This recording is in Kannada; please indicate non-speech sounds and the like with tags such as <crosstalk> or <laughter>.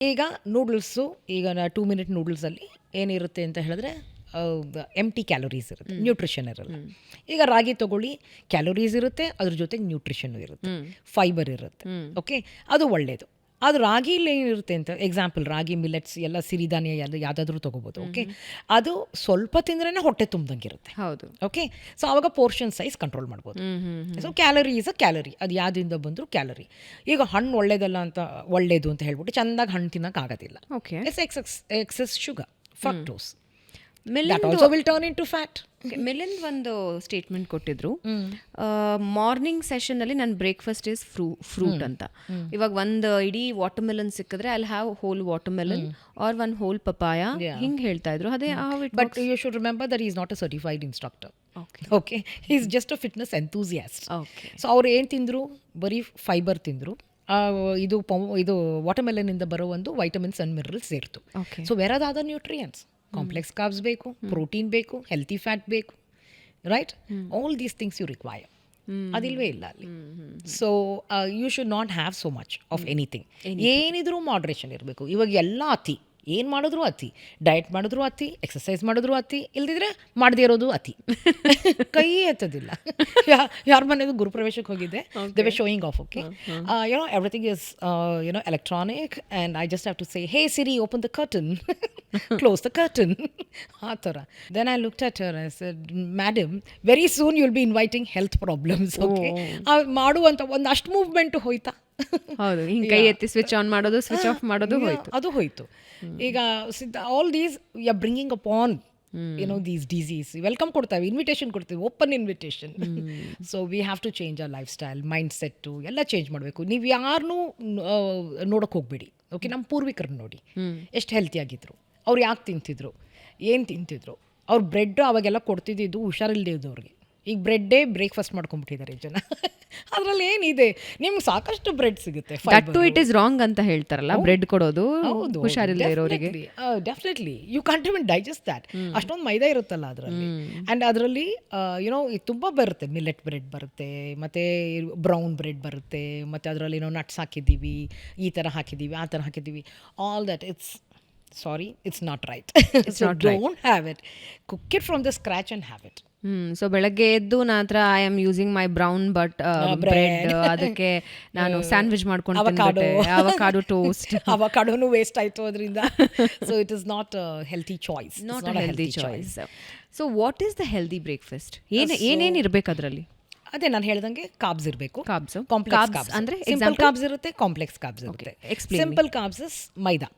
ಈಗ ನೂಡಲ್ಸು ಈಗ ಟೂ ಮಿನಿಟ್ ನೂಡಲ್ಸಲ್ಲಿ ಏನಿರುತ್ತೆ ಅಂತ ಹೇಳಿದ್ರೆ ಎಂ ಟಿ ಕ್ಯಾಲೋರೀಸ್ ಇರುತ್ತೆ ನ್ಯೂಟ್ರಿಷನ್ ಇರಲ್ಲ. ಈಗ ರಾಗಿ ತಗೊಳ್ಳಿ ಕ್ಯಾಲೋರೀಸ್ ಇರುತ್ತೆ ಅದ್ರ ಜೊತೆಗೆ ನ್ಯೂಟ್ರಿಷನ್ ಇರುತ್ತೆ. ಫೈಬರ್ ಇರುತ್ತೆ. ಓಕೆ ಅದು ಒಳ್ಳೆಯದು ಅದು ರಾಗಿಲಿ ಏನಿರುತ್ತೆ ಅಂತ. ಎಕ್ಸಾಂಪಲ್ ರಾಗಿ ಮಿಲೆಟ್ಸ್ ಎಲ್ಲ ಸಿರಿಧಾನ್ಯ ಎಲ್ಲ ಯಾವುದಾದ್ರೂ ತೊಗೋಬೋದು ಓಕೆ ಅದು ಸ್ವಲ್ಪ ತಿಂದ್ರೇ ಹೊಟ್ಟೆ ತುಂಬ್ದಂಗೆ ಇರುತ್ತೆ ಹೌದು. ಓಕೆ ಸೊ ಅವಾಗ ಪೋರ್ಷನ್ ಸೈಜ್ ಕಂಟ್ರೋಲ್ ಮಾಡ್ಬೋದು. So calorie is a calorie ಅದು ಯಾವ್ದಿಂದ ಬಂದರೂ ಕ್ಯಾಲರಿ ಈಗ ಹಣ್ಣು ಒಳ್ಳೇದಲ್ಲ ಅಂತ ಒಳ್ಳೇದು ಅಂತ ಹೇಳ್ಬಿಟ್ಟು ಚೆಂದಾಗಿ ಹಣ್ಣು ತಿನ್ನೋಕ್ಕಾಗೋದಿಲ್ಲ okay yes excess excess sugar fructose melon that also will turn into fat Milind ಒಂದು ಸ್ಟೇಟ್ಮೆಂಟ್ ಕೊಟ್ಟಿದ್ರು. ಮಾರ್ನಿಂಗ್ ಸೆಷನ್ ಅಲ್ಲಿ ನನ್ನ ಬ್ರೇಕ್ಫಾಸ್ಟ್ ಇಸ್ ಫ್ರೂ ಫ್ರೂಟ್ ಅಂತ. ಇವಾಗ ಒಂದು ಇಡೀ ವಾಟರ್ ಮೆಲನ್ ಸಿಕ್ಕಿದ್ರೆ I have whole watermelon or one whole papaya ಹಿಂಗೆ ಹೇಳ್ತಾ ಇದ್ರು. ಅದೇ but you should remember that is not a certified instructor Okay. Okay is just a fitness enthusiast Okay. So ಅವ್ರು ಏನು ತಿಂದರು? ಬರೀ ಫೈಬರ್ ತಿಂದರು. ಇದು ಇದು ವಾಟರ್ಮೆಲನಿಂದ ಬರೋ ಒಂದು vitamins and minerals ಸೇರ್ತು. So other nutrients complex carbs ಬೇಕು ಪ್ರೋಟೀನ್ ಬೇಕು ಹೆಲ್ತಿ ಫ್ಯಾಟ್ ಬೇಕು right all these things you require ಅದಿಲ್ವೇ ಇಲ್ಲ ಅಲ್ಲಿ. So you should not have so much of anything ಏನಿದ್ರೂ ಮಾಡ್ರೇಷನ್ ಇರಬೇಕು. ಇವಾಗ ಎಲ್ಲ ಅತಿ. ಏನು ಮಾಡಿದ್ರು ಅತಿ ಡಯಟ್ ಮಾಡಿದ್ರು ಅತಿ ಎಕ್ಸಸೈಸ್ ಮಾಡಿದ್ರು ಅತಿ ಇಲ್ದಿದ್ರೆ ಮಾಡದೇ ಇರೋದು ಅತಿ. <laughs> ಕೈ ಎತ್ತದಿಲ್ಲ. ಯಾರ ಮನೆದು ಗುರುಪ್ರವೇಶಕ್ಕೆ ಹೋಗಿದ್ದೆ. They were showing off okay you know everything is you know electronic and I just have to say hey Siri open the curtain close the curtain ಆ ಥರ. Then I look at her madam very soon you'll be inviting health problems okay ಮಾಡುವಂಥ ಒಂದು ಅಷ್ಟು ಮೂವ್ಮೆಂಟ್ ಹೋಯ್ತಾ. ಹೌದು ಹಿಂಗೆ <laughs> ಕೈ ಎತ್ತಿ ಸ್ವಿಚ್ ಆನ್ ಮಾಡೋದು ಸ್ವಿಚ್ ಆಫ್ ಮಾಡೋದು ಹೋಯ್ತು. ಅದು ಹೋಯ್ತು. ಈಗ all these you bringing upon ಏನೋ ದೀಸ್ ಡಿಸೀಸ್ ವೆಲ್ಕಮ್ ಕೊಡ್ತಾವೆ ಇನ್ವಿಟೇಷನ್ ಕೊಡ್ತೀವಿ open invitation so we have to change our lifestyle mindset ಎಲ್ಲ ಚೇಂಜ್ ಮಾಡಬೇಕು. ನೀವು ಯಾರನ್ನೂ ನೋಡೋಕೆ ಹೋಗ್ಬೇಡಿ. ಓಕೆ ನಮ್ಮ ಪೂರ್ವಿಕರನ್ನ ನೋಡಿ. ಎಷ್ಟು ಹೆಲ್ತಿಯಾಗಿದ್ರು ಅವ್ರು ಯಾಕೆ ತಿಂತಿದ್ರು? ಏನು ತಿಂತಿದ್ರು? ಅವ್ರು ಬ್ರೆಡ್ ಅವಾಗೆಲ್ಲ ಕೊಡ್ತಿದ್ದಿದ್ದು ಹುಷಾರಿಲ್ದೇ ಇದ್ದವ್ರಿಗೆ. ಈಗ ಬ್ರೆಡ್ಡೇ ಬ್ರೇಕ್ಫಾಸ್ಟ್ ಮಾಡ್ಕೊಂಡ್ಬಿಟ್ಟಿದ್ದಾರೆ ಜನ. <laughs> ಅದರಲ್ಲಿ ಏನಿದೆ? ನಿಮ್ಗೆ ಸಾಕಷ್ಟು ಬ್ರೆಡ್ ಸಿಗುತ್ತೆ that too it is wrong ಅಂತ ಹೇಳ್ತಾರಲ್ಲ ಬ್ರೆಡ್ ಕೊಡೋದು ಹುಷಾರಿಲ್ಲದೆ ಇರೋರಿಗೆ. Definitely you can't even digest that ಅಷ್ಟೊಂದು ಮೈದಾ ಇರುತ್ತಲ್ಲ ಅದರಲ್ಲಿ. ಆ್ಯಂಡ್ ಅದರಲ್ಲಿ ಯುನೋ ತುಂಬ ಬರುತ್ತೆ. ಮಿಲೆಟ್ ಬ್ರೆಡ್ ಬರುತ್ತೆ ಮತ್ತು ಬ್ರೌನ್ ಬ್ರೆಡ್ ಬರುತ್ತೆ ಮತ್ತು ಅದರಲ್ಲಿ ಏನೋ ನಟ್ಸ್ ಹಾಕಿದ್ದೀವಿ ಈ ಥರ ಹಾಕಿದ್ದೀವಿ ಆ ಥರ ಹಾಕಿದ್ದೀವಿ. All that it's sorry it's not right it's not don't have it cook it from the scratch and have it hmm so ಬೆಳಗ್ಗೆ ಎದ್ದು ನನ್ನ ಹತ್ರ I am using my brown but bread ಅದಕ್ಕೆ <laughs> ನಾನು ಸ್ಯಾಂಡ್ವಿಚ್ ಮಾಡ್ಕೊಂಡು. ಅವಕಾಡೋ ಟೋಸ್ಟ್ ಅವಕಾಡೋನು ವೇಸ್ಟ್ ಆಯ್ತು ಅದರಿಂದ. So it is not healthy choice not healthy choice so what is the healthy breakfast ಏನು ಏನೇನು ಇರಬೇಕು ಅದರಲ್ಲಿ? ಅದೇ ನಾನು ಹೇಳ್ದಂಗೆ ಕಾಬ್ಸ್ ಇರಬೇಕು. ಕಾಬ್ಸ್ ಕಾಂಪ್ಲೆಕ್ಸ್ ಕಾಬ್ಸ್ ಅಂದ್ರೆ ಸಿಂಪಲ್? ಕಾಬ್ಸ್ ಇರುತ್ತೆ ಕಾಂಪ್ಲೆಕ್ಸ್ ಕಾಬ್ಸ್ ಇರುತ್ತೆ. Simple carbs is maida.